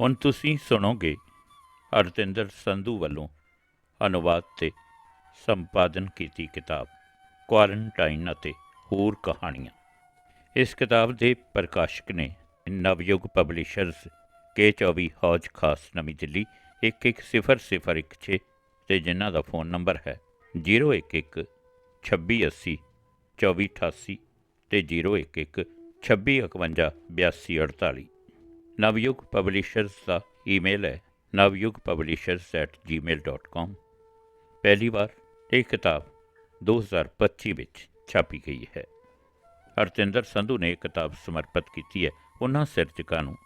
ਹੁਣ ਤੁਸੀਂ ਸੁਣੋਗੇ ਅਰਤਿੰਦਰ ਸੰਧੂ ਵੱਲੋਂ ਅਨੁਵਾਦ ਤੇ ਸੰਪਾਦਨ ਕੀਤੀ ਕਿਤਾਬ ਕੁਆਰੰਟਾਈਨ ਅਤੇ ਹੋਰ ਕਹਾਣੀਆਂ। ਇਸ ਕਿਤਾਬ ਦੇ ਪ੍ਰਕਾਸ਼ਕ ਨੇ ਨਵਯੁਗ ਪਬਲਿਸ਼ਰਜ਼ ਕੇ24 ਹੌਜ, ਖਾਸ ਨਵੀਂ ਦਿੱਲੀ 110016 ਤੇ ਜਿਨ੍ਹਾਂ ਦਾ ਫੋਨ ਨੰਬਰ ਹੈ 011 2680 2488 ਤੇ 011 2651 8248 ਨਵਯੁਗ ਪਬਲਿਸ਼ਰਜ਼ ਦਾ ਈਮੇਲ ਹੈ navyugpublishers@gmail.com ਪਹਿਲੀ ਵਾਰ ਇਹ ਕਿਤਾਬ 2025 ਵਿੱਚ ਛਾਪੀ ਗਈ ਹੈ। ਹਰਤਿੰਦਰ ਸੰਧੂ ਨੇ ਇਹ ਕਿਤਾਬ ਸਮਰਪਿਤ ਕੀਤੀ ਹੈ ਉਹਨਾਂ ਸਿਰਜਕਾਂ ਨੂੰ,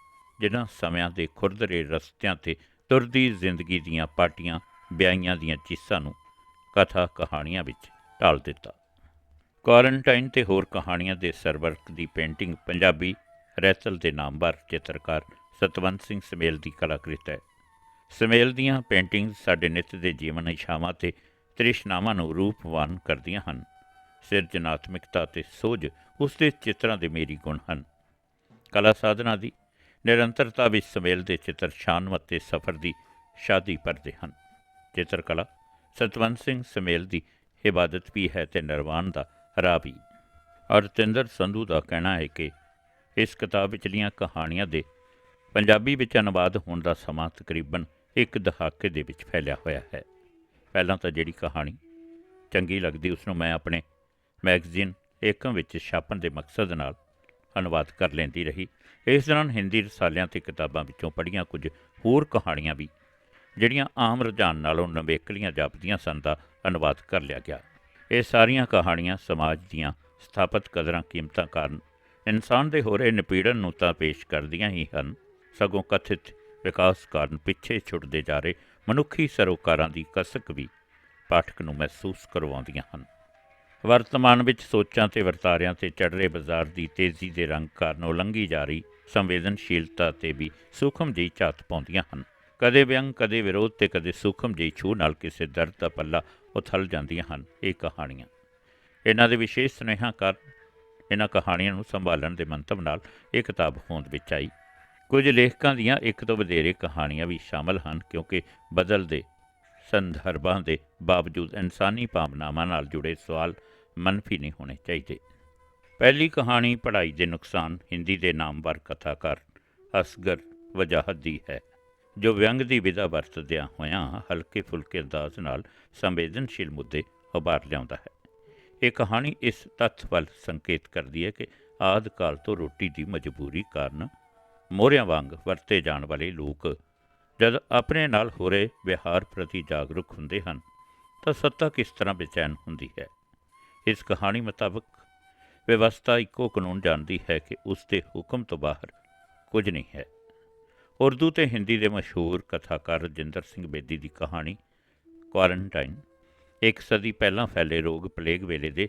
ਜਿਨ੍ਹਾਂ ਸਮਿਆਂ ਦੇ ਖੁਰਦਰੇ ਰਸਤਿਆਂ ਤੇ ਤੁਰਦੀ ਜ਼ਿੰਦਗੀ ਦੀਆਂ ਪਾਟੀਆਂ ਵਿਆਹੀਆਂ ਦੀਆਂ ਚੀਸਾਂ ਨੂੰ ਕਥਾ ਕਹਾਣੀਆਂ ਵਿੱਚ ਢਾਲ ਦਿੱਤਾ। ਕੁਆਰੰਟਾਈਨ ਤੇ ਹੋਰ ਕਹਾਣੀਆਂ ਦੇ ਸਰਵਰਕ ਦੀ ਪੇਂਟਿੰਗ ਪੰਜਾਬੀ ਰੈਸਲ ਦੇ ਨਾਮਵਰ ਚਿੱਤਰਕਾਰ ਸਤਵੰਤ ਸਿੰਘ ਸਮੇਲ ਦੀ ਕਲਾਕ੍ਰਿਤ ਹੈ। ਸਮੇਲ ਦੀਆਂ ਪੇਂਟਿੰਗਸ ਸਾਡੇ ਨਿੱਤ ਦੇ ਜੀਵਨ ਇਛਾਵਾਂ ਤੇ ਤ੍ਰਿਸ਼ਨਾਵਾਂ ਨੂੰ ਰੂਪਵਾਨ ਕਰਦੀਆਂ ਹਨ। ਸਿਰਜਣਾਤਮਿਕਤਾ ਤੇ ਸੋਝ ਉਸ ਦੇ ਚਿੱਤਰਾਂ ਦੇ ਮੇਰੀ ਗੁਣ ਹਨ। ਕਲਾ ਸਾਧਨਾ ਦੀ ਨਿਰੰਤਰਤਾ ਵਿੱਚ ਸਮੇਲ ਦੇ ਚਿੱਤਰ ਸ਼ਾਨਵਤ ਤੇ ਸਫਰ ਦੀ ਸ਼ਾਦੀ ਭਰਦੇ ਹਨ। ਚਿੱਤਰਕਲਾ ਸਤਵੰਤ ਸਿੰਘ ਸਮੇਲ ਦੀ ਇਬਾਦਤ ਵੀ ਹੈ ਤੇ ਨਿਰਵਾਣ ਦਾ ਰਾਹ ਵੀ। ਅਰਤਿੰਦਰ ਸੰਧੂ ਦਾ ਕਹਿਣਾ ਹੈ ਕਿ ਇਸ ਕਿਤਾਬ ਵਿਚਲੀਆਂ ਕਹਾਣੀਆਂ ਦੇ ਪੰਜਾਬੀ ਵਿੱਚ ਅਨੁਵਾਦ ਹੋਣ ਦਾ ਸਮਾਂ ਤਕਰੀਬਨ ਇੱਕ ਦਹਾਕੇ ਦੇ ਵਿੱਚ ਫੈਲਿਆ ਹੋਇਆ ਹੈ। ਪਹਿਲਾਂ ਤਾਂ ਜਿਹੜੀ ਕਹਾਣੀ ਚੰਗੀ ਲੱਗਦੀ, ਉਸ ਨੂੰ ਮੈਂ ਆਪਣੇ ਮੈਗਜ਼ੀਨ ਏਕਮ ਵਿੱਚ ਛਾਪਣ ਦੇ ਮਕਸਦ ਨਾਲ ਅਨੁਵਾਦ ਕਰ ਲੈਂਦੀ ਰਹੀ। ਇਸ ਦੌਰਾਨ ਹਿੰਦੀ ਰਸਾਲਿਆਂ ਤੇ ਕਿਤਾਬਾਂ ਵਿੱਚੋਂ ਪੜ੍ਹੀਆਂ ਕੁਝ ਹੋਰ ਕਹਾਣੀਆਂ ਵੀ, ਜਿਹੜੀਆਂ ਆਮ ਰੁਝਾਨ ਨਾਲੋਂ ਨਵੇਕਲੀਆਂ ਜਾਪਦੀਆਂ ਸਨ, ਦਾ ਅਨੁਵਾਦ ਕਰ ਲਿਆ ਗਿਆ। ਇਹ ਸਾਰੀਆਂ ਕਹਾਣੀਆਂ ਸਮਾਜ ਦੀਆਂ ਸਥਾਪਿਤ ਕਦਰਾਂ ਕੀਮਤਾਂ ਕਾਰਨ ਇਨਸਾਨ ਦੇ ਹੋ ਰਹੇ ਨਿਪੀੜਨ ਨੂੰ ਤਾਂ ਪੇਸ਼ ਕਰਦੀਆਂ ਹੀ ਹਨ, ਸਗੋਂ ਕਥਿਤ ਵਿਕਾਸ ਕਾਰਨ ਪਿੱਛੇ ਛੁੱਟਦੇ ਜਾ ਰਹੇ ਮਨੁੱਖੀ ਸਰੋਕਾਰਾਂ ਦੀ ਕਸਕ ਵੀ ਪਾਠਕ ਨੂੰ ਮਹਿਸੂਸ ਕਰਵਾਉਂਦੀਆਂ ਹਨ। ਵਰਤਮਾਨ ਵਿੱਚ ਸੋਚਾਂ ਤੇ ਵਰਤਾਰਿਆਂ ਤੇ ਚੜ ਰਹੇ ਬਾਜ਼ਾਰ ਦੀ ਤੇਜ਼ੀ ਦੇ ਰੰਗ ਕਾਰਨ ਉਲੰਘੀ ਜਾ ਰਹੀ ਸੰਵੇਦਨਸ਼ੀਲਤਾ ਤੇ ਵੀ ਸੂਖਮ ਜਿਹੀ ਝਾਤ ਪਾਉਂਦੀਆਂ ਹਨ। ਕਦੇ ਵਿਅੰਗ, ਕਦੇ ਵਿਰੋਧ ਤੇ ਕਦੇ ਸੂਖਮ ਜਿਹੀ ਛੂ ਨਾਲ ਕਿਸੇ ਦਰਦ ਦਾ ਪੱਲਾ ਉਥਲ ਜਾਂਦੀਆਂ ਹਨ, ਇਹ ਕਹਾਣੀਆਂ। ਇਹਨਾਂ ਦੇ ਵਿਸ਼ੇਸ਼ ਸੁਨੇਹਾ ਕਾਰਨ ਇਹਨਾਂ ਕਹਾਣੀਆਂ ਨੂੰ ਸੰਭਾਲਣ ਦੇ ਮੰਤਵ ਨਾਲ ਇਹ ਕਿਤਾਬ ਹੋਂਦ ਵਿੱਚ ਆਈ। ਕੁਝ ਲੇਖਕਾਂ ਦੀਆਂ ਇੱਕ ਤੋਂ ਵਧੇਰੇ ਕਹਾਣੀਆਂ ਵੀ ਸ਼ਾਮਲ ਹਨ, ਕਿਉਂਕਿ ਬਦਲਦੇ ਸੰਦਰਭਾਂ ਦੇ ਬਾਵਜੂਦ ਇਨਸਾਨੀ ਭਾਵਨਾਵਾਂ ਨਾਲ ਜੁੜੇ ਸਵਾਲ ਮਨਫੀ ਨਹੀਂ ਹੋਣੇ ਚਾਹੀਦੇ। ਪਹਿਲੀ ਕਹਾਣੀ ਪੜ੍ਹਾਈ ਦੇ ਨੁਕਸਾਨ, ਹਿੰਦੀ ਦੇ ਨਾਮਵਰ ਕਥਾਕਾਰ ਅਸਗਰ ਵਜਾਹਤ ਦੀ ਹੈ, ਜੋ ਵਿਅੰਗ ਦੀ ਵਿਧਾ ਵਰਤਦਿਆਂ ਹੋਇਆਂ ਹਲਕੇ ਫੁਲਕੇ ਅੰਦਾਜ਼ ਨਾਲ ਸੰਵੇਦਨਸ਼ੀਲ ਮੁੱਦੇ ਉਭਾਰ ਲਿਆਉਂਦਾ ਹੈ। ਇਹ ਕਹਾਣੀ ਇਸ ਤੱਥ ਵੱਲ ਸੰਕੇਤ ਕਰਦੀ ਹੈ ਕਿ ਆਦ ਕਾਲ ਤੋਂ ਰੋਟੀ ਦੀ ਮਜਬੂਰੀ ਕਾਰਨ ਮੋਹਰਿਆਂ ਵਾਂਗ ਵਰਤੇ ਜਾਣ ਵਾਲੇ ਲੋਕ ਜਦ ਆਪਣੇ ਨਾਲ ਹੋ ਰਹੇ ਵਿਹਾਰ ਪ੍ਰਤੀ ਜਾਗਰੂਕ ਹੁੰਦੇ ਹਨ, ਤਾਂ ਸੱਤਾ ਕਿਸ ਤਰ੍ਹਾਂ ਬੇਚੈਨ ਹੁੰਦੀ ਹੈ? ਇਸ ਕਹਾਣੀ ਮੁਤਾਬਕ ਵਿਵਸਥਾ ਇੱਕੋ ਕਾਨੂੰਨ ਜਾਣਦੀ ਹੈ ਕਿ ਉਸ ਦੇ ਹੁਕਮ ਤੋਂ ਬਾਹਰ ਕੁਝ ਨਹੀਂ ਹੈ। ਉਰਦੂ ਤੇ ਹਿੰਦੀ ਦੇ ਮਸ਼ਹੂਰ ਕਥਾਕਾਰ ਰਜਿੰਦਰ ਸਿੰਘ ਬੇਦੀ ਦੀ ਕਹਾਣੀ ਕੁਆਰੰਟਾਈਨ ਇੱਕ ਸਦੀ ਪਹਿਲਾਂ ਫੈਲੇ ਰੋਗ ਪਲੇਗ ਵੇਲੇ ਦੇ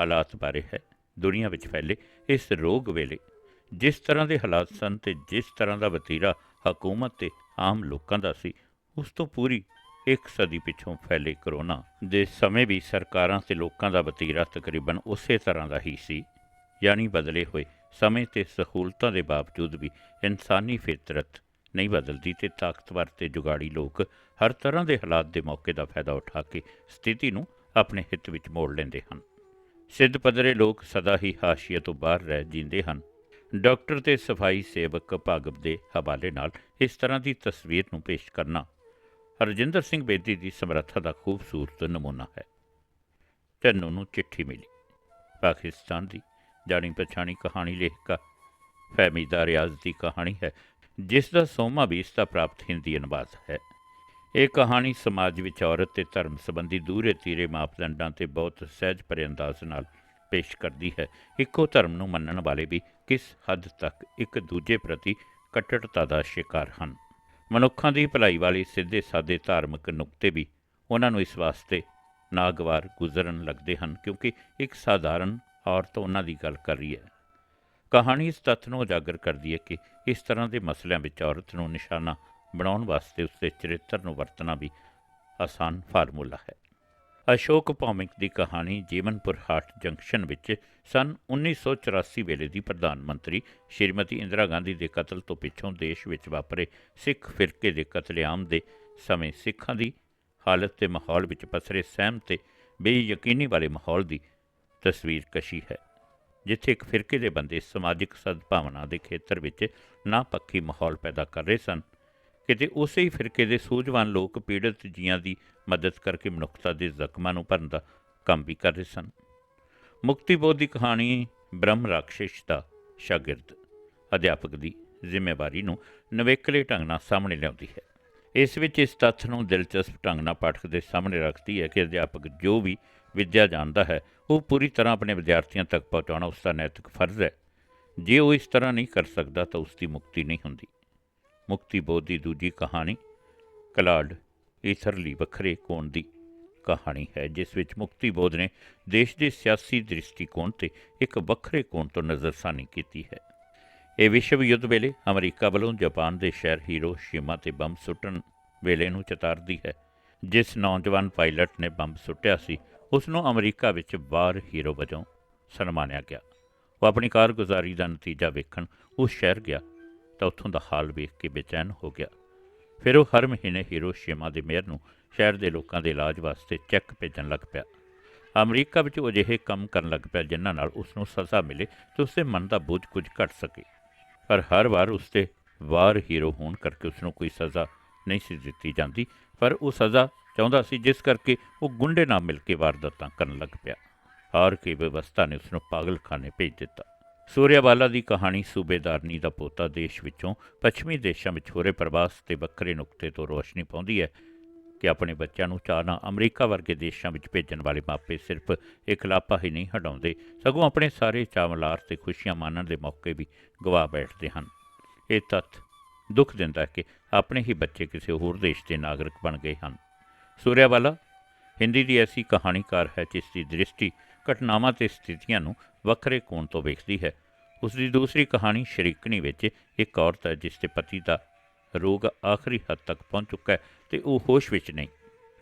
ਹਾਲਾਤ ਬਾਰੇ ਹੈ। ਦੁਨੀਆ ਵਿੱਚ ਫੈਲੇ ਇਸ ਰੋਗ ਵੇਲੇ। ਜਿਸ ਤਰ੍ਹਾਂ ਦੇ ਹਾਲਾਤ ਸਨ ਤੇ ਜਿਸ ਤਰ੍ਹਾਂ ਦਾ ਵਤੀਰਾ ਹਕੂਮਤ ਤੇ ਆਮ ਲੋਕਾਂ ਦਾ ਸੀ, ਉਸ ਤੋਂ ਪੂਰੀ ਇੱਕ ਸਦੀ ਪਿੱਛੋਂ ਫੈਲੇ ਕਰੋਨਾ ਦੇ ਸਮੇਂ ਵੀ ਸਰਕਾਰਾਂ ਤੇ ਲੋਕਾਂ ਦਾ ਵਤੀਰਾ ਤਕਰੀਬਨ ਉਸੇ ਤਰ੍ਹਾਂ ਦਾ ਹੀ ਸੀ। ਯਾਨੀ ਬਦਲੇ ਹੋਏ ਸਮੇਂ ਤੇ ਸਹੂਲਤਾਂ ਦੇ ਬਾਵਜੂਦ ਵੀ ਇਨਸਾਨੀ ਫਿਤਰਤ ਨਹੀਂ ਬਦਲਦੀ ਤੇ ਤਾਕਤਵਰ ਤੇ ਜੁਗਾੜੀ ਲੋਕ ਹਰ ਤਰ੍ਹਾਂ ਦੇ ਹਾਲਾਤ ਦੇ ਮੌਕੇ ਦਾ ਫਾਇਦਾ ਉਠਾ ਕੇ ਸਥਿਤੀ ਨੂੰ ਆਪਣੇ ਹਿੱਤ ਵਿੱਚ ਮੋੜ ਲੈਂਦੇ ਹਨ। ਸਿੱਧ ਪੱਧਰੇ ਲੋਕ ਸਦਾ ਹੀ ਹਾਸ਼ੀਏ ਤੋਂ ਬਾਹਰ ਰਹਿ ਜਿੰਦੇ ਹਨ। ਡਾਕਟਰ ਤੇ ਸਫ਼ਾਈ ਸੇਵਕ ਭਾਗਵ ਦੇ ਹਵਾਲੇ ਨਾਲ ਇਸ ਤਰ੍ਹਾਂ ਦੀ ਤਸਵੀਰ ਨੂੰ ਪੇਸ਼ ਕਰਨਾ ਹਰਜਿੰਦਰ ਸਿੰਘ ਬੇਦੀ ਦੀ ਸਮਰੱਥਾ ਦਾ ਖੂਬਸੂਰਤ ਨਮੂਨਾ ਹੈ। ਚੰਨੂ ਨੂੰ ਚਿੱਠੀ ਮਿਲੀ। ਪਾਕਿਸਤਾਨ ਦੀ ਜਾਣੀ ਪਛਾਣੀ ਕਹਾਣੀ ਲੇਖਕਾ ਫਹਿਮੀਦਾ ਰਿਆਜ਼ ਦੀ ਕਹਾਣੀ ਹੈ। ਜਿਸ ਦਾ ਸੋਮਾ ਵੀ ਇਸ ਦਾ ਪ੍ਰਾਪਤ ਹਿੰਦੀ ਅਨੁਵਾਦ ਹੈ। ਇਹ ਕਹਾਣੀ ਸਮਾਜ ਵਿੱਚ ਔਰਤ ਤੇ ਧਰਮ ਸੰਬੰਧੀ ਦੂਰੇ ਤੀਰੇ ਮਾਪਦੰਡਾਂ ਤੇ ਬਹੁਤ ਸਹਿਜ ਭਰੇ ਅੰਦਾਜ਼ ਨਾਲ ਪੇਸ਼ ਕਰਦੀ ਹੈ। ਇੱਕੋ ਧਰਮ ਨੂੰ ਮੰਨਣ ਵਾਲੇ ਵੀ ਕਿਸ ਹੱਦ ਤੱਕ ਇੱਕ ਦੂਜੇ ਪ੍ਰਤੀ ਕੱਟੜਤਾ ਦਾ ਸ਼ਿਕਾਰ ਹਨ। ਮਨੁੱਖਾਂ ਦੀ ਭਲਾਈ ਵਾਲੇ ਸਿੱਧੇ ਸਾਦੇ ਧਾਰਮਿਕ ਨੁਕਤੇ ਵੀ ਉਹਨਾਂ ਨੂੰ ਇਸ ਵਾਸਤੇ ਨਾਗਵਾਰ ਗੁਜ਼ਰਨ ਲੱਗਦੇ ਹਨ ਕਿਉਂਕਿ ਇੱਕ ਸਾਧਾਰਨ ਔਰਤ ਉਹਨਾਂ ਦੀ ਗੱਲ ਕਰ ਰਹੀ ਹੈ। ਕਹਾਣੀ ਇਸ ਤੱਥ ਨੂੰ ਉਜਾਗਰ ਕਰਦੀ ਹੈ ਕਿ ਇਸ ਤਰ੍ਹਾਂ ਦੇ ਮਸਲਿਆਂ ਵਿੱਚ ਔਰਤ ਨੂੰ ਨਿਸ਼ਾਨਾ ਬਣਾਉਣ ਵਾਸਤੇ ਉਸਦੇ ਚਰਿੱਤਰ ਨੂੰ ਵਰਤਣਾ ਵੀ ਆਸਾਨ ਫਾਰਮੂਲਾ ਹੈ। ਅਸ਼ੋਕ ਭੌਮਿਕ ਦੀ ਕਹਾਣੀ ਜੀਵਨਪੁਰ ਹਾਟ ਜੰਕਸ਼ਨ ਵਿੱਚ ਸਨ 1984 ਵੇਲੇ ਦੀ ਪ੍ਰਧਾਨ ਮੰਤਰੀ ਸ਼੍ਰੀਮਤੀ ਇੰਦਰਾ ਗਾਂਧੀ ਦੇ ਕਤਲ ਤੋਂ ਪਿੱਛੋਂ ਦੇਸ਼ ਵਿੱਚ ਵਾਪਰੇ ਸਿੱਖ ਫਿਰਕੇ ਦੇ ਕਤਲੇਆਮ ਦੇ ਸਮੇਂ ਸਿੱਖਾਂ ਦੀ ਹਾਲਤ ਤੇ ਮਾਹੌਲ ਵਿੱਚ ਪਸਰੇ ਸਹਿਮ ਤੇ ਬੇਯਕੀਨੀ ਵਾਲੇ ਮਾਹੌਲ ਦੀ ਤਸਵੀਰ ਕਸ਼ੀ ਹੈ। ਜਿੱਥੇ ਇੱਕ ਫਿਰਕੇ ਦੇ ਬੰਦੇ ਸਮਾਜਿਕ ਸਦਭਾਵਨਾ ਦੇ ਖੇਤਰ ਵਿੱਚ ਨਾ ਪੱਖੀ ਮਾਹੌਲ ਪੈਦਾ ਕਰ ਰਹੇ ਸਨ। ਕਿਤੇ ਉਸੇ ਹੀ ਫਿਰਕੇ ਦੇ ਸੂਝਵਾਨ ਲੋਕ ਪੀੜਤ ਜੀਆਂ ਦੀ ਮਦਦ ਕਰਕੇ ਮਨੁੱਖਤਾ ਦੇ ਜ਼ਖਮਾਂ ਨੂੰ ਭਰਨ ਦਾ ਕੰਮ ਵੀ ਕਰ ਰਹੇ ਸਨ। ਮੁਕਤੀ ਬੋਧ ਦੀ ਕਹਾਣੀ ਬ੍ਰਹਮ ਰਾਖਸ਼ ਦਾ ਸ਼ਾਗਿਰਦ, ਅਧਿਆਪਕ ਦੀ ਜ਼ਿੰਮੇਵਾਰੀ ਨੂੰ ਨਵੇਕਲੇ ਢੰਗ ਨਾਲ ਸਾਹਮਣੇ ਲਿਆਉਂਦੀ ਹੈ। ਇਸ ਵਿੱਚ ਇਸ ਤੱਥ ਨੂੰ ਦਿਲਚਸਪ ਢੰਗ ਨਾਲ ਪਾਠਕ ਦੇ ਸਾਹਮਣੇ ਰੱਖਦੀ ਹੈ ਕਿ ਅਧਿਆਪਕ ਜੋ ਵੀ ਵਿੱਦਿਆ ਜਾਣਦਾ ਹੈ, ਉਹ ਪੂਰੀ ਤਰ੍ਹਾਂ ਆਪਣੇ ਵਿਦਿਆਰਥੀਆਂ ਤੱਕ ਪਹੁੰਚਾਉਣਾ ਉਸ ਦਾ ਨੈਤਿਕ ਫਰਜ਼ ਹੈ। ਜੇ ਉਹ ਇਸ ਤਰ੍ਹਾਂ ਨਹੀਂ ਕਰ ਸਕਦਾ ਤਾਂ ਉਸ ਦੀ ਮੁਕਤੀ ਨਹੀਂ ਹੁੰਦੀ। ਮੁਕਤੀ ਬੋਧ ਦੀ ਦੂਜੀ ਕਹਾਣੀ, ਕਲਾਡ ਈਥਰਲੀ ਵੱਖਰੇ ਕੋਣ ਦੀ ਕਹਾਣੀ ਹੈ, ਜਿਸ ਵਿੱਚ ਮੁਕਤੀ ਬੋਧ ਨੇ ਦੇਸ਼ ਦੇ ਸਿਆਸੀ ਦ੍ਰਿਸ਼ਟੀਕੋਣ ਤੇ ਇੱਕ ਵੱਖਰੇ ਕੋਣ ਤੋਂ ਨਜ਼ਰਸਾਨੀ ਕੀਤੀ ਹੈ। ਇਹ ਵਿਸ਼ਵ ਯੁੱਧ ਵੇਲੇ ਅਮਰੀਕਾ ਵੱਲੋਂ ਜਾਪਾਨ ਦੇ ਸ਼ਹਿਰ ਹੀਰੋਸ਼ੀਮਾ ਤੇ ਬੰਬ ਸੁੱਟਣ ਵੇਲੇ ਨੂੰ ਚਿਤਾਰਦੀ ਹੈ, ਜਿਸ ਨੌਜਵਾਨ ਪਾਇਲਟ ਨੇ ਬੰਬ ਸੁੱਟਿਆ ਸੀ ਉਸ ਨੂੰ ਅਮਰੀਕਾ ਵਿੱਚ ਵਾਰ ਹੀਰੋ ਵਜੋਂ ਸਨਮਾਨਿਆ ਗਿਆ। ਉਹ ਆਪਣੀ ਕਾਰਗੁਜ਼ਾਰੀ ਦਾ ਨਤੀਜਾ ਵੇਖਣ ਉਸ ਸ਼ਹਿਰ ਗਿਆ ਤਾਂ ਉੱਥੋਂ ਦਾ ਹਾਲ ਵੇਖ ਕੇ ਬੇਚੈਨ ਹੋ ਗਿਆ। ਫਿਰ ਉਹ ਹਰ ਮਹੀਨੇ ਹੀਰੋਸ਼ੀਮਾ ਦੇ ਮੇਅਰ ਨੂੰ ਸ਼ਹਿਰ ਦੇ ਲੋਕਾਂ ਦੇ ਇਲਾਜ ਵਾਸਤੇ ਚੈੱਕ ਭੇਜਣ ਲੱਗ ਪਿਆ। ਅਮਰੀਕਾ ਵਿੱਚ ਉਹ ਅਜਿਹੇ ਕੰਮ ਕਰਨ ਲੱਗ ਪਿਆ ਜਿਨ੍ਹਾਂ ਨਾਲ ਉਸ ਨੂੰ ਸਜ਼ਾ ਮਿਲੇ ਤੇ ਉਸ ਦੇ ਮਨ ਦਾ ਬੋਝ ਕੁਝ ਘਟ ਸਕੇ। ਪਰ ਹਰ ਵਾਰ ਉਸ ਤੇ ਵਾਰ ਹੀਰੋ ਹੋਣ ਕਰਕੇ ਉਸ ਨੂੰ ਕੋਈ ਸਜ਼ਾ ਨਹੀਂ ਸੀ ਦਿੱਤੀ ਜਾਂਦੀ, ਪਰ ਉਹ ਸਜ਼ਾ ਚਾਹੁੰਦਾ ਸੀ ਜਿਸ ਕਰਕੇ ਉਹ ਗੁੰਡੇ ਨਾਲ ਮਿਲ ਕੇ ਵਾਰਦਾਤਾਂ ਕਰਨ ਲੱਗ ਪਿਆ। ਹਾਰ ਕੇ ਵਿਵਸਥਾ ਨੇ ਉਸ ਨੂੰ ਪਾਗਲਖਾਨੇ ਭੇਜ ਦਿੱਤਾ। ਸੂਰਿਆਵਾਲਾ ਦੀ ਕਹਾਣੀ ਸੂਬੇਦਾਰਨੀ ਦਾ ਪੋਤਾ ਦੇਸ਼ ਵਿੱਚੋਂ ਪੱਛਮੀ ਦੇਸ਼ਾਂ ਵਿੱਚ ਹੋ ਰਹੇ ਪ੍ਰਵਾਸ ਤੇ ਵੱਖਰੇ ਨੁਕਤੇ ਤੋਂ ਰੋਸ਼ਨੀ ਪਾਉਂਦੀ ਹੈ ਕਿ ਆਪਣੇ ਬੱਚਿਆਂ ਨੂੰ ਚਾਹਨਾ ਅਮਰੀਕਾ ਵਰਗੇ ਦੇਸ਼ਾਂ ਵਿੱਚ ਭੇਜਣ ਵਾਲੇ ਮਾਪੇ ਸਿਰਫ ਇਕਲਾਪਾ ਹੀ ਨਹੀਂ ਹਟਾਉਂਦੇ, ਸਗੋਂ ਆਪਣੇ ਸਾਰੇ ਚਾਵਲਾਰ ਤੇ ਖੁਸ਼ੀਆਂ ਮਾਣਨ ਦੇ ਮੌਕੇ ਵੀ ਗਵਾ ਬੈਠਦੇ ਹਨ। ਇਹ ਤੱਥ ਦੁੱਖ ਦਿੰਦਾ ਹੈ ਕਿ ਆਪਣੇ ਹੀ ਬੱਚੇ ਕਿਸੇ ਹੋਰ ਦੇਸ਼ ਦੇ ਨਾਗਰਿਕ ਬਣ ਗਏ ਹਨ। ਸੂਰਿਆਵਾਲਾ, ਹਿੰਦੀ ਦੀ ਐਸੀ ਕਹਾਣੀਕਾਰ ਹੈ ਜਿਸ ਦੀ ਦ੍ਰਿਸ਼ਟੀ ਘਟਨਾਵਾਂ ਤੇ ਸਥਿਤੀਆਂ ਨੂੰ ਵੱਖਰੇ ਕੋਣ ਤੋਂ ਵੇਖਦੀ ਹੈ। ਉਸ ਦੀ ਦੂਸਰੀ ਕਹਾਣੀ ਸ਼ਰੀਕਣੀ ਵਿੱਚ ਇੱਕ ਔਰਤ ਹੈ ਜਿਸ ਦੇ ਪਤੀ ਦਾ ਰੋਗ ਆਖਰੀ ਹੱਦ ਤੱਕ ਪਹੁੰਚ ਚੁੱਕਾ ਹੈ ਤੇ ਉਹ ਹੋਸ਼ ਵਿੱਚ ਨਹੀਂ।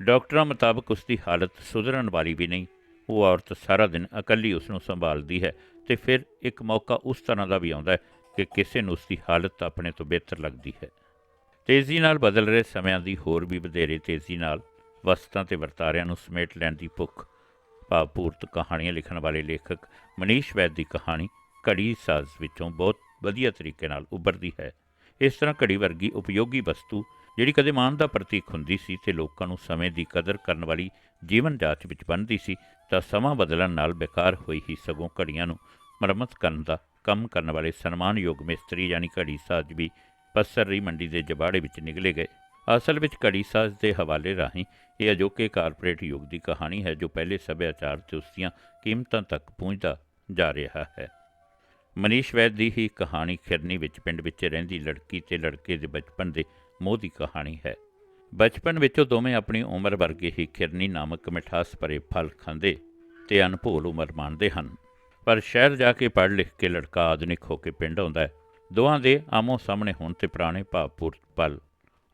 ਡਾਕਟਰਾਂ ਮੁਤਾਬਕ ਉਸ ਦੀ ਹਾਲਤ ਸੁਧਰਨ ਵਾਲੀ ਵੀ ਨਹੀਂ। ਉਹ ਔਰਤ ਸਾਰਾ ਦਿਨ ਇਕੱਲੀ ਉਸ ਨੂੰ ਸੰਭਾਲਦੀ ਹੈ ਤੇ ਫਿਰ ਇੱਕ ਮੌਕਾ ਉਸ ਤਰ੍ਹਾਂ ਦਾ ਵੀ ਆਉਂਦਾ ਹੈ ਕਿ ਕਿਸੇ ਨੂੰ ਉਸ ਦੀ ਹਾਲਤ ਆਪਣੇ ਤੋਂ ਬਿਹਤਰ ਲੱਗਦੀ ਹੈ। ਤੇਜ਼ੀ ਨਾਲ ਬਦਲ ਰਹੇ ਸਮਿਆਂ ਦੀ ਹੋਰ ਵੀ ਵਧੇਰੇ ਤੇਜ਼ੀ ਨਾਲ ਵਸਤਾਂ ਤੇ ਵਰਤਾਰਿਆਂ ਨੂੰ ਸਮੇਟ ਲੈਣ ਦੀ ਭੁੱਖ। ਭਾਵਪੂਰਤ ਕਹਾਣੀਆਂ ਲਿਖਣ ਵਾਲੇ ਲੇਖਕ ਮਨੀਸ਼ ਵੈਦ ਦੀ ਕਹਾਣੀ ਘੜੀ ਸਾਜ਼ ਵਿੱਚੋਂ ਬਹੁਤ ਵਧੀਆ ਤਰੀਕੇ ਨਾਲ ਉੱਭਰਦੀ ਹੈ। ਇਸ ਤਰ੍ਹਾਂ ਘੜੀ ਵਰਗੀ ਉਪਯੋਗੀ ਵਸਤੂ, ਜਿਹੜੀ ਕਦੇ ਮਾਨ ਦਾ ਪ੍ਰਤੀਕ ਹੁੰਦੀ ਸੀ ਤੇ ਲੋਕਾਂ ਨੂੰ ਸਮੇਂ ਦੀ ਕਦਰ ਕਰਨ ਵਾਲੀ ਜੀਵਨ ਜਾਂਚ ਵਿੱਚ ਬੰਨਦੀ ਸੀ, ਤਾਂ ਸਮਾਂ ਬਦਲਣ ਨਾਲ ਬੇਕਾਰ ਹੋਈ ਹੀ ਸਗੋਂ ਘੜੀਆਂ ਨੂੰ ਮੁਰੰਮਤ ਕਰਨ ਦਾ ਕੰਮ ਕਰਨ ਵਾਲੇ ਸਨਮਾਨਯੋਗ ਮਿਸਤਰੀ ਯਾਨੀ ਘੜੀ ਸਾਜ਼ ਵੀ ਪੱਸਰੀ ਮੰਡੀ ਦੇ ਜਬਾੜੇ ਵਿੱਚ ਨਿਕਲੇ ਗਏ। ਅਸਲ ਵਿੱਚ ਘੜੀ ਸਾਜ਼ ਦੇ ਹਵਾਲੇ ਰਾਹੀਂ ਇਹ ਅਜੋਕੇ ਕਾਰਪੋਰੇਟ ਯੁੱਗ ਦੀ ਕਹਾਣੀ ਹੈ, ਜੋ ਪਹਿਲੇ ਸੱਭਿਆਚਾਰ ਤੇ ਉਸ ਦੀਆਂ ਕੀਮਤਾਂ ਤੱਕ ਪਹੁੰਚਦਾ ਜਾ ਰਿਹਾ ਹੈ। ਮਨੀਸ਼ ਵੈਦ ਦੀ ਹੀ ਕਹਾਣੀ ਖਿਰਨੀ ਵਿੱਚ, ਪਿੰਡ ਵਿੱਚ ਰਹਿੰਦੀ ਲੜਕੀ ਤੇ ਲੜਕੇ ਦੇ ਬਚਪਨ ਦੇ ਮੋਹ ਦੀ ਕਹਾਣੀ ਹੈ। ਬਚਪਨ ਵਿੱਚ ਉਹ ਦੋਵੇਂ ਆਪਣੀ ਉਮਰ ਵਰਗੇ ਹੀ ਖਿਰਨੀ ਨਾਮਕ ਮਿਠਾਸ ਭਰੇ ਫਲ ਖਾਂਦੇ ਤੇ ਅਨਭੋਲ ਉਮਰ ਮਾਣਦੇ ਹਨ। ਪਰ ਸ਼ਹਿਰ ਜਾ ਕੇ ਪੜ੍ਹ ਲਿਖ ਕੇ ਲੜਕਾ ਆਧੁਨਿਕ ਹੋ ਕੇ ਪਿੰਡ ਆਉਂਦਾ ਹੈ। ਦੋਹਾਂ ਦੇ ਆਮੋ ਸਾਹਮਣੇ ਹੋਣ ਤੇ ਪੁਰਾਣੇ ਭਾਵਪੂਰਤ ਪਲ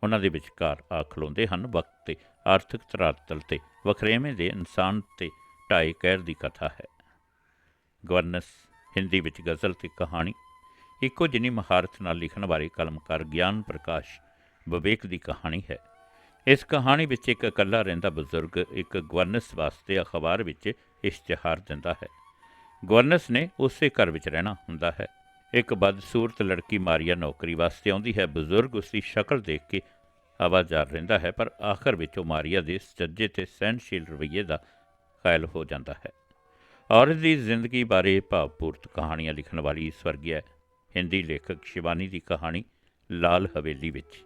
ਉਹਨਾਂ ਦੇ ਵਿਚਕਾਰ ਆ ਖਲੋਂਦੇ ਹਨ ਵਕਤ ਤੇ, ਆਰਥਿਕ ਧਰਾਤਲ ਤੇ, ਵਖਰੇਵੇਂ ਦੇ ਇਨਸਾਨ ਤੇ ਢਾਈ ਕਹਿਰ ਦੀ ਕਥਾ ਹੈ। ਗਵਰਨਸ, ਹਿੰਦੀ ਵਿੱਚ ਗਜ਼ਲ ਤੇ ਕਹਾਣੀ। ਇੱਕੋ ਜਿੰਨੀ ਮਹਾਰਤ ਨਾਲ ਲਿਖਣ ਵਾਲੇ ਕਲਮਕਾਰ ਗਿਆਨ ਪ੍ਰਕਾਸ਼ ਵਿਵੇਕ ਦੀ ਕਹਾਣੀ ਹੈ। ਇਸ ਕਹਾਣੀ ਵਿੱਚ ਇੱਕ ਇਕੱਲਾ ਰਹਿੰਦਾ ਬਜ਼ੁਰਗ ਇੱਕ ਗਵਰਨਸ ਵਾਸਤੇ ਅਖਬਾਰ ਵਿੱਚ ਇਸ਼ਤਿਹਾਰ ਦਿੰਦਾ ਹੈ। ਗਵਰਨਸ ਨੇ ਉਸੇ ਘਰ ਵਿੱਚ ਰਹਿਣਾ ਹੁੰਦਾ ਹੈ। ਇੱਕ ਬਦਸੂਰਤ ਲੜਕੀ ਮਾਰੀਆ ਨੌਕਰੀ ਵਾਸਤੇ ਆਉਂਦੀ ਹੈ। ਬਜ਼ੁਰਗ ਉਸ ਦੀ ਸ਼ਕਲ ਦੇਖ ਕੇ ਆਵਾਜ਼ਾਰ ਰਹਿੰਦਾ ਹੈ, ਪਰ ਆਖਰ ਵਿੱਚ ਉਹ ਮਾਰੀਆ ਦੇ ਸੱਜੇ ਤੇ ਸਹਿਨਸ਼ੀਲ ਰਵੱਈਏ ਦਾ ਕਾਇਲ ਹੋ ਜਾਂਦਾ ਹੈ। ਔਰਤ ਦੀ ਜ਼ਿੰਦਗੀ ਬਾਰੇ ਭਾਵਪੂਰਤ ਕਹਾਣੀਆਂ ਲਿਖਣ ਵਾਲੀ ਸਵਰਗੀ ਹਿੰਦੀ ਲੇਖਕ ਸ਼ਿਵਾਨੀ ਦੀ ਕਹਾਣੀ ਲਾਲ ਹਵੇਲੀ ਵਿੱਚ।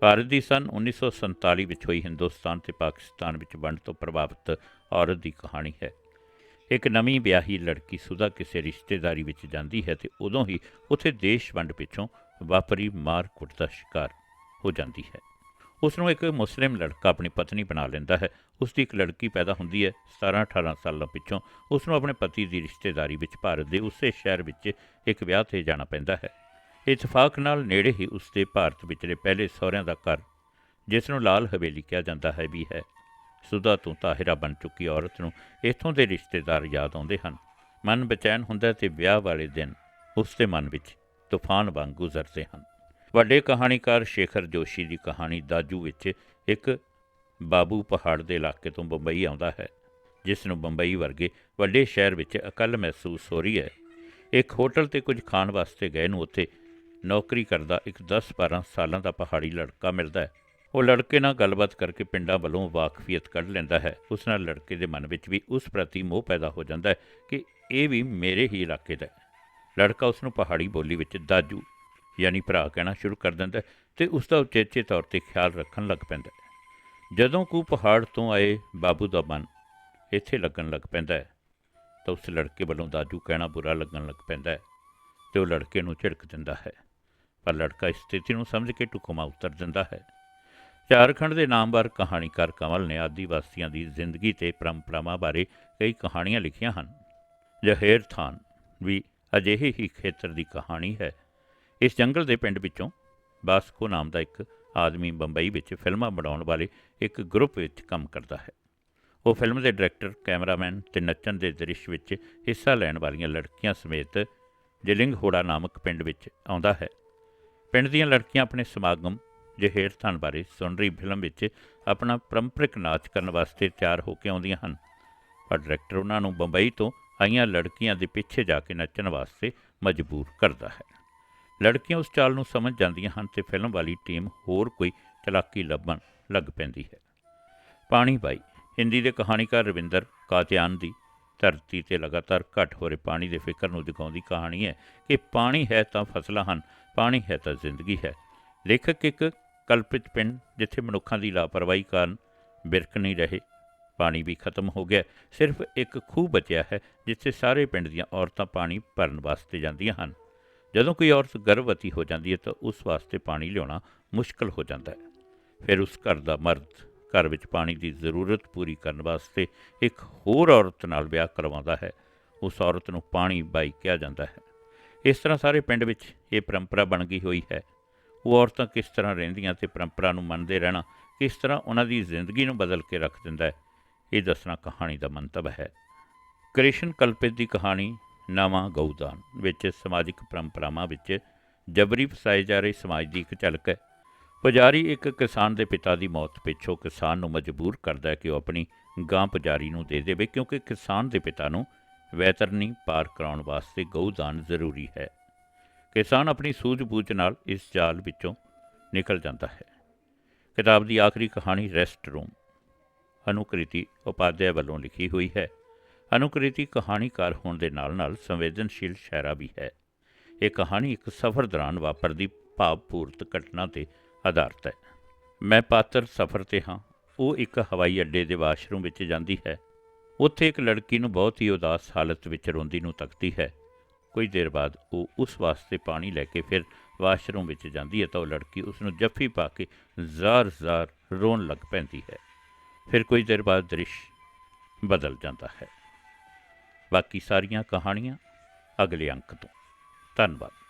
ਭਾਰਤ ਦੀ ਸਨ 1947 ਵਿੱਚ ਹੋਈ ਹਿੰਦੁਸਤਾਨ ਤੇ ਪਾਕਿਸਤਾਨ ਵਿੱਚ ਵੰਡ ਤੋਂ ਪ੍ਰਭਾਵਿਤ ਔਰਤ ਦੀ ਕਹਾਣੀ ਹੈ। ਇੱਕ ਨਵੀਂ ਵਿਆਹੀ ਲੜਕੀ ਸੁਦਾ ਕਿਸੇ ਰਿਸ਼ਤੇਦਾਰੀ ਵਿੱਚ ਜਾਂਦੀ ਹੈ ਤੇ ਉਦੋਂ ਹੀ ਉੱਥੇ ਦੇਸ਼ ਵੰਡ ਪਿੱਛੋਂ ਵਾਪਰੀ ਮਾਰ ਕੁੱਟ ਦਾ ਸ਼ਿਕਾਰ ਹੋ ਜਾਂਦੀ ਹੈ। ਉਸ ਨੂੰ ਇੱਕ ਮੁਸਲਿਮ ਲੜਕਾ ਆਪਣੀ ਪਤਨੀ ਬਣਾ ਲੈਂਦਾ ਹੈ। ਉਸ ਦੀ ਇੱਕ ਲੜਕੀ ਪੈਦਾ ਹੁੰਦੀ ਹੈ 17-18 ਸਾਲਾਂ ਪਿੱਛੋਂ। ਉਸ ਨੂੰ ਆਪਣੇ ਪਤੀ ਦੀ ਰਿਸ਼ਤੇਦਾਰੀ ਵਿੱਚ ਭਾਰਤ ਦੇ ਉਸੇ ਸ਼ਹਿਰ ਵਿੱਚ ਇੱਕ ਵਿਆਹ ਤੇ ਜਾਣਾ ਪੈਂਦਾ ਹੈ। ਇਤਫਾਕ ਨਾਲ ਨੇੜੇ ਹੀ ਉਸ ਦੇ ਭਾਰਤ ਵਿਚਲੇ ਪਹਿਲੇ ਸਹੁਰਿਆਂ ਦਾ ਘਰ ਜਿਸ ਨੂੰ ਲਾਲ ਹਵੇਲੀ ਕਿਹਾ ਜਾਂਦਾ ਹੈ, ਵੀ ਹੈ। ਸੁਦਾ ਤੋਂ ਤਾਹਿਰਾ ਬਣ ਚੁੱਕੀ ਔਰਤ ਨੂੰ ਇੱਥੋਂ ਦੇ ਰਿਸ਼ਤੇਦਾਰ ਯਾਦ ਆਉਂਦੇ ਹਨ। ਮਨ ਬੇਚੈਨ ਹੁੰਦਾ ਹੈ ਤੇ ਵਿਆਹ ਵਾਲੇ ਦਿਨ ਉਸ ਦੇ ਮਨ ਵਿੱਚ ਤੂਫਾਨ ਵਾਂਗ ਗੁਜ਼ਰਦੇ ਹਨ। ਵੱਡੇ ਕਹਾਣੀਕਾਰ ਸ਼ੇਖਰ ਜੋਸ਼ੀ ਦੀ ਕਹਾਣੀ ਦਾਜੂ ਵਿੱਚ ਇੱਕ ਬਾਬੂ ਪਹਾੜ ਦੇ ਇਲਾਕੇ ਤੋਂ ਬੰਬਈ ਆਉਂਦਾ ਹੈ, ਜਿਸ ਨੂੰ ਬੰਬਈ ਵਰਗੇ ਵੱਡੇ ਸ਼ਹਿਰ ਵਿੱਚ ਇਕੱਲ ਮਹਿਸੂਸ ਹੋ ਰਹੀ ਹੈ। ਇੱਕ ਹੋਟਲ ਤੇ ਕੁਝ ਖਾਣ ਵਾਸਤੇ ਗਏ ਨੂੰ ਉੱਥੇ ਨੌਕਰੀ ਕਰਦਾ ਇੱਕ 10-12 ਸਾਲਾਂ ਦਾ ਪਹਾੜੀ ਲੜਕਾ ਮਿਲਦਾ ਹੈ। ਉਹ ਲੜਕੇ ਨਾਲ ਗੱਲਬਾਤ ਕਰਕੇ ਪਿੰਡਾਂ ਵੱਲੋਂ ਵਾਕਫੀਅਤ ਕੱਢ ਲੈਂਦਾ ਹੈ। ਉਸ ਨਾਲ ਲੜਕੇ ਦੇ ਮਨ ਵਿੱਚ ਵੀ ਉਸ ਪ੍ਰਤੀ ਮੋਹ ਪੈਦਾ ਹੋ ਜਾਂਦਾ ਹੈ ਕਿ ਇਹ ਵੀ ਮੇਰੇ ਹੀ ਇਲਾਕੇ ਦਾ ਹੈ। ਲੜਕਾ ਉਸ ਨੂੰ ਪਹਾੜੀ ਬੋਲੀ ਵਿੱਚ ਦਾਜੂ ਯਾਨੀ ਭਰਾ ਕਹਿਣਾ ਸ਼ੁਰੂ ਕਰ ਦਿੰਦਾ ਹੈ ਤੇ ਉਸ ਦਾ ਉਚੇਚੇ ਤੌਰ ਤੇ ਖਿਆਲ ਰੱਖਣ ਲੱਗ ਪੈਂਦਾ ਜਦੋਂ ਕੋ ਪਹਾੜ ਤੋਂ ਆਏ ਬਾਬੂ ਦਾ ਮਨ ਇੱਥੇ ਲੱਗਣ ਲੱਗ ਪੈਂਦਾ ਹੈ, ਤਾਂ ਉਸ ਲੜਕੇ ਵੱਲੋਂ ਦਾਜੂ ਕਹਿਣਾ ਬੁਰਾ ਲੱਗਣ ਲੱਗ ਪੈਂਦਾ ਹੈ ਤੇ ਉਹ ਲੜਕੇ ਨੂੰ ਝਿੜਕ ਦਿੰਦਾ ਹੈ। ਪਰ ਲੜਕਾ ਇਸ ਸਥਿਤੀ ਨੂੰ ਸਮਝ ਕੇ ਟੁਕਮਾ ਉਤਰ ਦਿੰਦਾ ਹੈ। ਝਾਰਖੰਡ ਦੇ ਨਾਮਵਰ ਕਹਾਣੀਕਾਰ ਕਮਲ ਨੇ ਆਦੀਵਾਸੀਆਂ ਦੀ ਜ਼ਿੰਦਗੀ ਤੇ ਪਰੰਪਰਾਵਾਂ ਬਾਰੇ ਕਈ ਕਹਾਣੀਆਂ ਲਿਖੀਆਂ ਹਨ। ਜਹੇਰ ਥਾਨ ਵੀ ਅਜਿਹੇ ਹੀ ਖੇਤਰ ਦੀ ਕਹਾਣੀ ਹੈ ਇਸ ਜੰਗਲ ਦੇ ਪਿੰਡ ਵਿੱਚੋਂ ਬਾਸਕੋ ਨਾਮ ਦਾ ਇੱਕ ਆਦਮੀ ਬੰਬਈ ਵਿੱਚ ਫਿਲਮਾਂ ਬਣਾਉਣ ਵਾਲੇ ਇੱਕ ਗਰੁੱਪ ਵਿੱਚ ਕੰਮ ਕਰਦਾ ਹੈ। ਉਹ ਫਿਲਮ ਦੇ ਡਾਇਰੈਕਟਰ, ਕੈਮਰਾਮੈਨ ਤੇ ਨੱਚਣ ਦੇ ਦ੍ਰਿਸ਼ ਵਿੱਚ ਹਿੱਸਾ ਲੈਣ ਵਾਲੀਆਂ ਲੜਕੀਆਂ ਸਮੇਤ ਜਿਲਿੰਗ ਹੋੜਾ ਨਾਮਕ ਪਿੰਡ ਵਿੱਚ ਆਉਂਦਾ ਹੈ। ਪਿੰਡ ਦੀਆਂ ਲੜਕੀਆਂ ਆਪਣੇ ਸਮਾਗਮ ਜਹੇਰ ਥਾਨ ਬਾਰੇ ਸੁਣ ਫਿਲਮ ਵਿੱਚ ਆਪਣਾ ਪਰੰਪਰਿਕ ਨਾਚ ਕਰਨ ਵਾਸਤੇ ਤਿਆਰ ਹੋ ਕੇ ਆਉਂਦੀਆਂ ਹਨ। ਪਰ ਡਾਇਰੈਕਟਰ ਉਹਨਾਂ ਨੂੰ ਬੰਬਈ ਤੋਂ ਆਈਆਂ ਲੜਕੀਆਂ ਦੇ ਪਿੱਛੇ ਜਾ ਕੇ ਨੱਚਣ ਵਾਸਤੇ ਮਜਬੂਰ ਕਰਦਾ ਹੈ। ਲੜਕੀਆਂ ਉਸ ਚਾਲ ਨੂੰ ਸਮਝ ਜਾਂਦੀਆਂ ਹਨ ਤੇ ਫਿਲਮ ਵਾਲੀ ਟੀਮ ਹੋਰ ਕੋਈ ਚਲਾਕੀ ਲੱਭਣ ਲੱਗ ਪੈਂਦੀ ਹੈ। ਪਾਣੀ ਬਾਈ, ਹਿੰਦੀ ਦੇ ਕਹਾਣੀਕਾਰ ਰਵਿੰਦਰ ਕਾਤਿਆਨ ਦੀ ਧਰਤੀ ਤੇ ਲਗਾਤਾਰ ਘਟ ਹੋ ਰਹੇ ਪਾਣੀ ਦੇ ਫਿਕਰ ਨੂੰ ਦਿਖਾਉਂਦੀ ਕਹਾਣੀ ਹੈ ਕਿ ਪਾਣੀ ਹੈ ਤਾਂ ਫਸਲਾਂ ਹਨ, ਪਾਣੀ ਹੈ ਤਾਂ ਜ਼ਿੰਦਗੀ ਹੈ। ਲੇਖਕ ਇੱਕ ਕਲਪਿਤ ਪਿੰਡ ਜਿੱਥੇ ਮਨੁੱਖਾਂ ਦੀ ਲਾਪਰਵਾਹੀ ਕਾਰਨ ਬਿਰਕ ਨਹੀਂ ਰਹੇ, ਪਾਣੀ ਵੀ ਖਤਮ ਹੋ ਗਿਆ, ਸਿਰਫ ਇੱਕ ਖੂਹ ਬਚਿਆ ਹੈ ਜਿੱਥੇ ਸਾਰੇ ਪਿੰਡ ਦੀਆਂ ਔਰਤਾਂ ਪਾਣੀ ਭਰਨ ਵਾਸਤੇ ਜਾਂਦੀਆਂ ਹਨ। ਜਦੋਂ ਕੋਈ ਔਰਤ ਗਰਭਵਤੀ ਹੋ ਜਾਂਦੀ ਹੈ ਤਾਂ ਉਸ ਵਾਸਤੇ ਪਾਣੀ ਲਿਆਉਣਾ ਮੁਸ਼ਕਲ ਹੋ ਜਾਂਦਾ ਹੈ। ਫਿਰ ਉਸ ਘਰ ਦਾ ਮਰਦ ਘਰ ਵਿੱਚ ਪਾਣੀ ਦੀ ਜ਼ਰੂਰਤ ਪੂਰੀ ਕਰਨ ਵਾਸਤੇ ਇੱਕ ਹੋਰ ਔਰਤ ਨਾਲ ਵਿਆਹ ਕਰਵਾਉਂਦਾ ਹੈ। ਉਸ ਔਰਤ ਨੂੰ ਪਾਣੀ ਬਾਈ ਕਿਹਾ ਜਾਂਦਾ ਹੈ। ਇਸ ਤਰ੍ਹਾਂ ਸਾਰੇ ਪਿੰਡ ਵਿੱਚ ਇਹ ਪਰੰਪਰਾ ਬਣ ਗਈ ਹੋਈ ਹੈ। ਉਹ ਔਰਤਾਂ ਕਿਸ ਤਰ੍ਹਾਂ ਰਹਿੰਦੀਆਂ ਤੇ ਪਰੰਪਰਾ ਨੂੰ ਮੰਨਦੇ ਰਹਿਣਾ ਕਿਸ ਤਰ੍ਹਾਂ ਉਹਨਾਂ ਦੀ ਜ਼ਿੰਦਗੀ ਨੂੰ ਬਦਲ ਕੇ ਰੱਖ ਦਿੰਦਾ ਹੈ, ਇਹ ਦੱਸਣਾ ਕਹਾਣੀ ਦਾ ਮੰਤਵ ਹੈ। ਕ੍ਰਿਸ਼ਨ ਕਲਪਿਤ ਦੀ ਕਹਾਣੀ ਨਵਾਂ ਗਊਦਾਨ, ਵਿੱਚ ਸਮਾਜਿਕ ਪਰੰਪਰਾਵਾਂ ਵਿੱਚ ਜਬਰੀ ਫਸਾਏ ਜਾ ਰਹੇ ਸਮਾਜ ਦੀ ਇੱਕ ਝਲਕ ਹੈ। ਪੁਜਾਰੀ ਇੱਕ ਕਿਸਾਨ ਦੇ ਪਿਤਾ ਦੀ ਮੌਤ ਪਿੱਛੋਂ ਕਿਸਾਨ ਨੂੰ ਮਜਬੂਰ ਕਰਦਾ ਹੈ ਕਿ ਉਹ ਆਪਣੀ ਗਾਂ ਪੁਜਾਰੀ ਨੂੰ ਦੇ ਦੇਵੇ, ਕਿਉਂਕਿ ਕਿਸਾਨ ਦੇ ਪਿਤਾ ਨੂੰ ਵੈਤਰਨੀ ਪਾਰ ਕਰਾਉਣ ਵਾਸਤੇ ਗਊਦਾਨ ਜ਼ਰੂਰੀ ਹੈ। ਕਿਸਾਨ ਆਪਣੀ ਸੂਝ-ਬੂਝ ਨਾਲ ਇਸ ਜਾਲ ਵਿੱਚੋਂ ਨਿਕਲ ਜਾਂਦਾ ਹੈ। ਕਿਤਾਬ ਦੀ ਆਖਰੀ ਕਹਾਣੀ ਰੈਸਟ ਰੂਮ, ਅਨੁਕ੍ਰਿਤੀ ਉਪਾਧਿਆਇ ਵੱਲੋਂ ਲਿਖੀ ਹੋਈ ਹੈ। ਅਨੁਕ੍ਰਿਤੀ ਕਹਾਣੀਕਾਰ ਹੋਣ ਦੇ ਨਾਲ-ਨਾਲ ਸੰਵੇਦਨਸ਼ੀਲ ਸ਼ਾਇਰਾ ਵੀ ਹੈ। ਇਹ ਕਹਾਣੀ ਇੱਕ ਸਫ਼ਰ ਦੌਰਾਨ ਵਾਪਰਦੀ ਭਾਵਪੂਰਤ ਘਟਨਾ ਤੇ ਆਧਾਰਿਤ ਹੈ। ਮੈਂ ਪਾਤਰ ਸਫ਼ਰ ਤੇ ਹਾਂ। ਉਹ ਇੱਕ ਹਵਾਈ ਅੱਡੇ ਦੇ ਵਾਸ਼ਰੂਮ ਵਿੱਚ ਜਾਂਦੀ ਹੈ। ਉੱਥੇ ਇੱਕ ਲੜਕੀ ਨੂੰ ਬਹੁਤ ਹੀ ਉਦਾਸ ਹਾਲਤ ਵਿੱਚ ਰੋਂਦੀ ਨੂੰ ਤੱਕਦੀ ਹੈ। ਕੁਝ ਦੇਰ ਬਾਅਦ ਉਹ ਉਸ ਵਾਸਤੇ ਪਾਣੀ ਲੈ ਕੇ ਫਿਰ ਵਾਸ਼ਰੂਮ ਵਿੱਚ ਜਾਂਦੀ ਹੈ ਤਾਂ ਉਹ ਲੜਕੀ ਉਸ ਨੂੰ ਜੱਫੀ ਪਾ ਕੇ ਜ਼ਾਰ-ਜ਼ਾਰ ਰੋਣ ਲੱਗ ਪੈਂਦੀ ਹੈ। ਫਿਰ ਕੁਝ ਦੇਰ ਬਾਅਦ ਦ੍ਰਿਸ਼ ਬਦਲ ਜਾਂਦਾ ਹੈ। ਬਾਕੀ ਸਾਰੀਆਂ ਕਹਾਣੀਆਂ ਅਗਲੇ ਅੰਕ ਤੋਂ। ਧੰਨਵਾਦ।